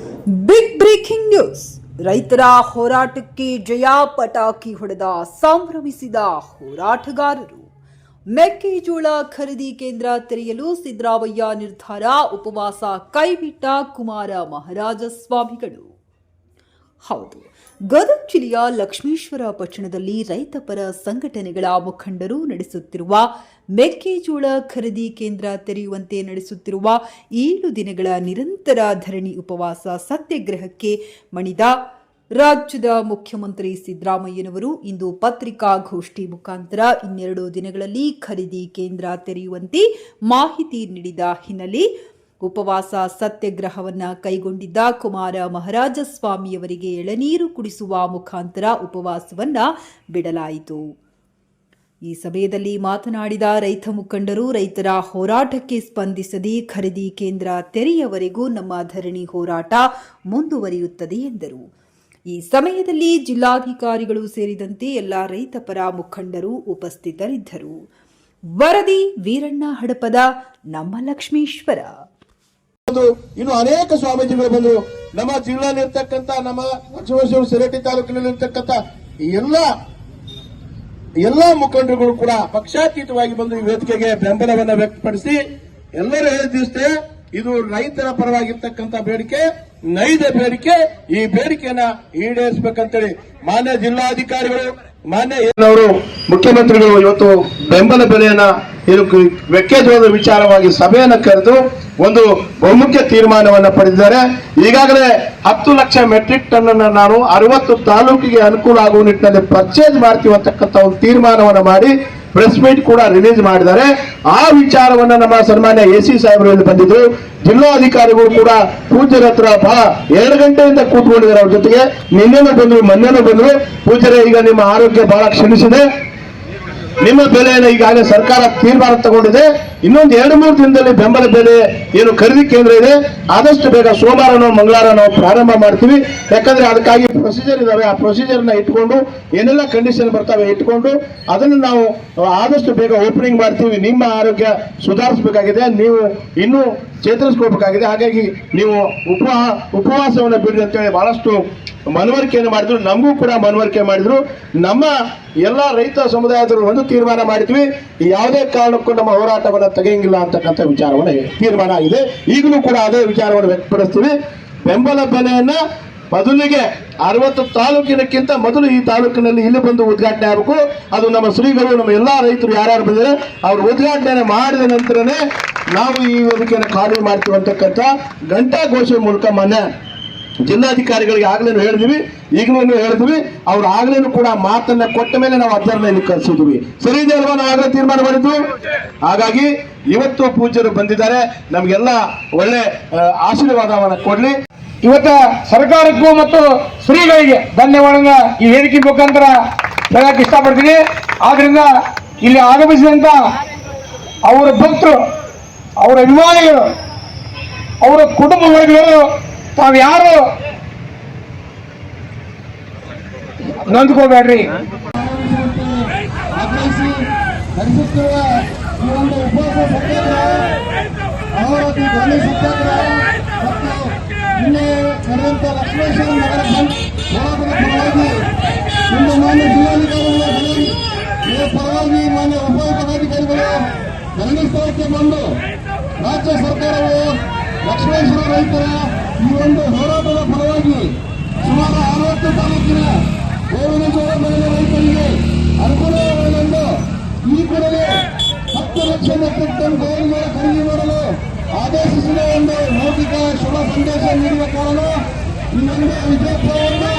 Big breaking news ರೈತರ ಹೋರಾಟಕ್ಕೆ ಜಯ ಪಟಾಕಿ ಹೊಡೆದ, ಸಂಭ್ರಮಿಸಿದ ಹೋರಾಟಗಾರರು. ಮೆಕ್ಕೆಜೋಳ ಖರೀದಿ ಕೇಂದ್ರ ತೆರೆಯಲು ಸಿದ್ದರಾಮಯ್ಯ ನಿರ್ಧಾರ, ಉಪವಾಸ ಕೈಬಿಟ್ಟ ಕುಮಾರ ಮಹಾರಾಜ ಸ್ವಾಮಿಗಳು ಹೌದು. ಗದಗ ಜಿಲ್ಲೆಯ ಲಕ್ಷ್ಮೀಶ್ವರ ಪಟ್ಟಣದಲ್ಲಿ ರೈತಪರ ಸಂಘಟನೆಗಳ ಮುಖಂಡರು ನಡೆಸುತ್ತಿರುವ ಮೆಕ್ಕೆಜೋಳ ಖರೀದಿ ಕೇಂದ್ರ ತೆರೆಯುವಂತೆ ನಡೆಸುತ್ತಿರುವ ಏಳು ದಿನಗಳ ನಿರಂತರ ಧರಣಿ ಉಪವಾಸ ಸತ್ಯಾಗ್ರಹಕ್ಕೆ ಮಣಿದ ರಾಜ್ಯದ ಮುಖ್ಯಮಂತ್ರಿ ಸಿದ್ದರಾಮಯ್ಯನವರು ಇಂದು ಪತ್ರಿಕಾಗೋಷ್ಠಿ ಮುಖಾಂತರ ಇನ್ನೆರಡು ದಿನಗಳಲ್ಲಿ ಖರೀದಿ ಕೇಂದ್ರ ತೆರೆಯುವಂತೆ ಮಾಹಿತಿ ನೀಡಿದ ಹಿನ್ನೆಲೆ ಉಪವಾಸ ಸತ್ಯಾಗ್ರಹವನ್ನ ಕೈಗೊಂಡಿದ್ದ ಕುಮಾರ ಮಹಾರಾಜ ಸ್ವಾಮಿಯವರಿಗೆ ಎಳನೀರು ಕುಡಿಸುವ ಮುಖಾಂತರ ಉಪವಾಸವನ್ನ ಬಿಡಲಾಯಿತು. ಈ ಸಮಯದಲ್ಲಿ ಮಾತನಾಡಿದ ರೈತ ಮುಖಂಡರು, ರೈತರ ಹೋರಾಟಕ್ಕೆ ಸ್ಪಂದಿಸದೆ ಖರೀದಿ ಕೇಂದ್ರ ತೆರೆಯವರೆಗೂ ನಮ್ಮ ಧರಣಿ ಹೋರಾಟ ಮುಂದುವರಿಯುತ್ತದೆ ಎಂದರು. ಈ ಸಮಯದಲ್ಲಿ ಜಿಲ್ಲಾಧಿಕಾರಿಗಳು ಸೇರಿದಂತೆ ಎಲ್ಲ ರೈತಪರ ಮುಖಂಡರು ಉಪಸ್ಥಿತರಿದ್ದರು. ವರದಿ ವೀರಣ್ಣ ಹಡಪದ ನಮ್ಮ ಲಕ್ಷ್ಮೀಶ್ವರ. ಬಂದು ಇನ್ನು ಅನೇಕ ಸ್ವಾಮೀಜಿಗಳು ಬಂದು ನಮ್ಮ ಜಿಲ್ಲೆಯಲ್ಲಿರ್ತಕ್ಕಂಥ, ನಮ್ಮ ಲಕ್ಷ್ಮೇಶ್ವರ ಸಿರಟಿ ತಾಲೂಕಿನಲ್ಲಿರ್ತಕ್ಕಂಥ ಎಲ್ಲ, ಎಲ್ಲಾ ಮುಖಂಡರುಗಳು ಕೂಡ ಪಕ್ಷಾತೀತವಾಗಿ ಬಂದು ಈ ವೇದಿಕೆಗೆ ಬೆಂಬಲವನ್ನು ವ್ಯಕ್ತಪಡಿಸಿ ಎಲ್ಲರೂ ಹೇಳಿದಿಷ್ಟೇ ಇದು ರೈತರ ಪರವಾಗಿರ್ತಕ್ಕಂಥ ಬೇಡಿಕೆ, ನೈಜ ಬೇಡಿಕೆ, ಈ ಬೇಡಿಕೆಯನ್ನ ಈಡೇರಿಸಬೇಕಂತೇಳಿ ಮಾನ್ಯ ಜಿಲ್ಲಾಧಿಕಾರಿಗಳು, ಮಾನ್ಯ ಮುಖ್ಯಮಂತ್ರಿಗಳು ಇವತ್ತು ಬೆಂಬಲ ಬೆಲೆಯನ್ನ ಕ- ಮೆಕ್ಕೆಜೋಳದ ವಿಚಾರವಾಗಿ ಸಭೆಯನ್ನು ಕರೆದು ಒಂದು ಬಹುಮುಖ್ಯ ತೀರ್ಮಾನವನ್ನು ಪಡೆದಿದ್ದಾರೆ. ಈಗಾಗಲೇ ಹತ್ತು ಲಕ್ಷ ಮೆಟ್ರಿಕ್ ಟನ್ ಅನ್ನು ನಾನು ಅರವತ್ತು ತಾಲೂಕಿಗೆ ಅನುಕೂಲ ಆಗುವ ನಿಟ್ಟಿನಲ್ಲಿ ಪರ್ಚೇಸ್ ಮಾಡ್ತೀವಿ ಅಂತಕ್ಕಂಥ ಒಂದು ತೀರ್ಮಾನವನ್ನು ಮಾಡಿ ಪ್ರೆಸ್ ಮೀಟ್ ಕೂಡ ರಿಲೀಸ್ ಮಾಡಿದ್ದಾರೆ. ಆ ವಿಚಾರವನ್ನ ನಮ್ಮ ಸನ್ಮಾನ್ಯ ಎ ಸಿ ಸಾಹೇಬರು ಇಲ್ಲಿ ಬಂದಿದ್ರು. ಜಿಲ್ಲಾಧಿಕಾರಿಗಳು ಕೂಡ ಪೂಜ್ಯರ ಹತ್ರ ಎರಡು ಗಂಟೆಯಿಂದ ಕೂತ್ಕೊಂಡಿದ್ದಾರೆ ಅವ್ರ ಜೊತೆಗೆ. ನಿನ್ನೆನೂ ಬಂದ್ರು, ಮೊನ್ನೆನೂ ಬಂದ್ರು. ಪೂಜ್ಯರೇ, ಈಗ ನಿಮ್ಮ ಆರೋಗ್ಯ ಬಹಳ ಕ್ಷೀಣಿಸಿದೆ. ನಿಮ್ಮ ಬೆಲೆಯನ್ನು ಈಗಾಗಲೇ ಸರ್ಕಾರ ತೀರ್ಮಾನ ತಗೊಂಡಿದೆ. ಇನ್ನೊಂದು ಎರಡು ಮೂರು ದಿನದಲ್ಲಿ ಬೆಂಬಲ ಬೆಲೆ ಏನು ಖರೀದಿ ಕೇಂದ್ರ ಇದೆ. ಆದಷ್ಟು ಬೇಗ ಸೋಮವಾರನೋ ಮಂಗಳವಾರ ನಾವು ಪ್ರಾರಂಭ ಮಾಡ್ತೀವಿ. ಯಾಕಂದ್ರೆ ಅದಕ್ಕಾಗಿ ಪ್ರೊಸೀಜರ್ ಇದಾವೆ. ಆ ಪ್ರೊಸೀಜರ್ನ ಇಟ್ಕೊಂಡು ಏನೆಲ್ಲ ಕಂಡೀಷನ್ ಬರ್ತವೆ ಇಟ್ಕೊಂಡು ಅದನ್ನು ನಾವು ಆದಷ್ಟು ಬೇಗ ಓಪನಿಂಗ್ ಮಾಡ್ತೀವಿ. ನಿಮ್ಮ ಆರೋಗ್ಯ ಸುಧಾರಿಸಬೇಕಾಗಿದೆ. ನೀವು ಇನ್ನೂ ಚೇತರಿಸ್ಕೋಬೇಕಾಗಿದೆ ಹಾಗಾಗಿ ನೀವು ಉಪವಾ, ಉಪವಾಸವನ್ನು ಬಿಡಿ ಅಂತೇಳಿ ಬಹಳಷ್ಟು ಮನವರಿಕೆಯನ್ನು ಮಾಡಿದ್ರು. ನಮಗೂ ಕೂಡ ಮನವರಿಕೆ ಮಾಡಿದ್ರು. ನಮ್ಮ ಎಲ್ಲ ರೈತ ಸಮುದಾಯದವರು ಒಂದು ತೀರ್ಮಾನ ಮಾಡಿದ್ವಿ. ಯಾವುದೇ ಕಾರಣಕ್ಕೂ ನಮ್ಮ ಹೋರಾಟವನ್ನು ತೆಗೆಯಂಗಿಲ್ಲ ಅಂತಕ್ಕಂಥ ವಿಚಾರವನ್ನು ತೀರ್ಮಾನ ಆಗಿದೆ. ಈಗಲೂ ಕೂಡ ಅದೇ ವಿಚಾರವನ್ನು ವ್ಯಕ್ತಪಡಿಸ್ತೀವಿ. ಬೆಂಬಲ ಬೆಲೆಯನ್ನ ಮೊದಲಿಗೆ ಅರವತ್ತು ತಾಲೂಕಿನಕ್ಕಿಂತ ಮೊದಲು ಈ ತಾಲೂಕಿನಲ್ಲಿ ಇಲ್ಲಿ ಬಂದು ಉದ್ಘಾಟನೆ ಆಗಬೇಕು. ಅದು ನಮ್ಮ ಶ್ರೀಗಳು, ನಮ್ಮ ಎಲ್ಲಾ ರೈತರು ಯಾರ್ಯಾರು ಬಂದಿದ್ದಾರೆ, ಅವರು ಉದ್ಘಾಟನೆ ಮಾಡಿದ ನಂತರನೇ ನಾವು ಈ ವೇದಿಕೆಯನ್ನು ಖಾಲಿ ಮಾಡ್ತೀವಿ ಅಂತಕ್ಕಂಥ ಗಂಟಾ ಘೋಷಣೆ ಮೂಲಕ ಮೊನ್ನೆ ಜಿಲ್ಲಾಧಿಕಾರಿಗಳಿಗೆ ಆಗ್ಲೇನು ಹೇಳಿದ್ವಿ, ಈಗಲೂ ಹೇಳಿದ್ವಿ, ಅವ್ರು ಆಗ್ಲೇನು ಕೂಡ ಮಾತನ್ನ ಕೊಟ್ಟ ಮೇಲೆ ನಾವು ಅಧ್ಯಯನ ಇಲ್ಲಿ ಕಳಿಸಿದ್ವಿ. ಸರಿ ಇದೆ ಅಲ್ವಾ? ನಾವು ಆಗಲೇ ತೀರ್ಮಾನ ಮಾಡಿದ್ವಿ. ಹಾಗಾಗಿ ಇವತ್ತು ಪೂಜ್ಯರು ಬಂದಿದ್ದಾರೆ. ನಮಗೆಲ್ಲ ಒಳ್ಳೆ ಆಶೀರ್ವಾದವನ್ನ ಕೊಡ್ಲಿ. ಇವತ್ತ ಸರ್ಕಾರಕ್ಕೂ ಮತ್ತು ಶ್ರೀಗಳಿಗೆ ಧನ್ಯವಾದ ಈ ವೇದಿಕೆ ಮುಖಾಂತರ ಹೇಳಕ್ ಇಷ್ಟಪಡ್ತೀನಿ. ಆದ್ರಿಂದ ಇಲ್ಲಿ ಆಗಮಿಸಿದಂತ ಅವರ ಭಕ್ತರು, ಅವರ ಅಭಿಮಾನಿಗಳು, ಅವರ ಕುಟುಂಬ ವರ್ಗಗಳು ತಾವು ಯಾರು ನೊಂದ್ಕೋಬೇಡ್ರಿ. ನಡೆಸುತ್ತಿರುವ ಈ ಒಂದು ಉಪವಾಸ ಸತ್ಯಾಗ್ರಹ ಅಹೋರಾತ್ರಿ ಧ್ವನಿ ಸತ್ಯಾಗ್ರಹ ಲಕ್ಷ್ಮೇಶ್ವರ ಪರವಾಗಿ ಇಂದು ಮಾನ್ಯ ಜಿಲ್ಲಾಧಿಕಾರಿಗಳ ಇದರ ಪರವಾಗಿ ಮಾನ್ಯ ಬಂದು ರಾಜ್ಯ ಸರ್ಕಾರವು ಲಕ್ಷ್ಮೇಶ್ವರ ರೈತರ ಈ ಒಂದು ಹೋರಾಟದ ಫಲವಾಗಿ ಸುಮಾರು ಅರವತ್ತು ತಾಲೂಕಿನ ಗೋವಿನ ಜೋಳ ಬೆಳೆದ ರೈತರಿಗೆ ಅನುಕೂಲವಾಗಲೆಂದು ಈ ಕೂಡಲೇ ಹತ್ತು ಲಕ್ಷ ಮೆಟ್ರಿಕ್ ಟನ್ ಗೋವಿನ ಖರೀದಿ ಮಾಡಲು ಆದೇಶಿಸಿದ ಒಂದು ಮೌಖಿಕ ಶುಭ ಸಂದೇಶ ನೀಡುವ ಕಾರಣ ಇನ್ನೊಂದು ವಿಜಯೋತ್ಸವವನ್ನು